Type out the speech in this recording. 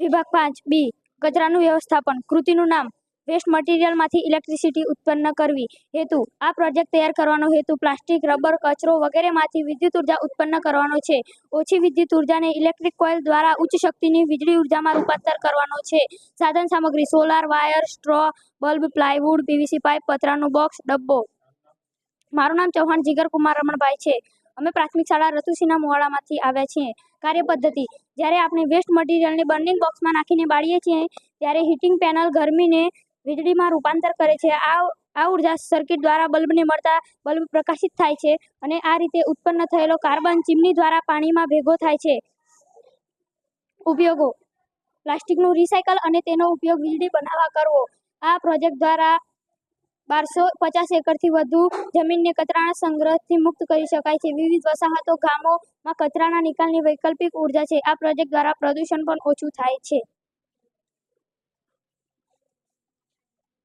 વિભાગ પાંચ, બી. કચરાનું વ્યવસ્થાપન. કૃતિનું નામ વેસ્ટ મટીરિયલમાંથી ઇલેક્ટ્રિસિટી ઉત્પન્ન કરવી. હેતુ, આ પ્રોજેક્ટ તૈયાર કરવાનો હેતુ પ્લાસ્ટિક, રબર, કચરો વગેરેમાંથી વિદ્યુત ઊર્જા ઉત્પન્ન કરવાનો છે. ઓછી વિદ્યુત ઉર્જાને ઇલેક્ટ્રિક કોઇલ દ્વારા ઉચ્ચ શક્તિની વીજળી ઉર્જામાં રૂપાંતર કરવાનો છે. સાધન સામગ્રી solar wire straw bulb plywood PVC pipe પતરાનું box ડબ્બો. મારું નામ ચૌહાણ જીગર કુમાર રમણભાઈ છે. અમે પ્રાથમિક શાળા રતુસીના મોહાળામાંથી આવ્યા છીએ. કાર્યપદ્ધતિ. જ્યારે આપણે વેસ્ટ મટીરિયલને બર્નિંગ બોક્સમાં નાખીને બાળીએ છીએ, ત્યારે હીટિંગ પેનલ ગરમીને વીજળીમાં રૂપાંતર કરે છે. આ આ ઊર્જા સર્કિટ દ્વારા બલ્બને મળતા બલ્બ પ્રકાશિત થાય છે અને આ રીતે ઉત્પન્ન થયેલો કાર્બન ચીમની દ્વારા પાણીમાં ભેગો થાય છે. ઉપયોગો. પ્લાસ્ટિકનું રિસાયકલ અને તેનો ઉપયોગ વીજળી બનાવવા કરવો. આ પ્રોજેક્ટ દ્વારા બારસો પચાસ એકરથી વધુ જમીનને કચરાના સંગ્રહથી મુક્ત કરી શકાય છે. વિવિધ વસાહતો ગામોમાં કચરાના નિકાલની વૈકલ્પિક ઊર્જા છે. આ પ્રોજેક્ટ દ્વારા પ્રદૂષણ પણ ઓછું થાય છે.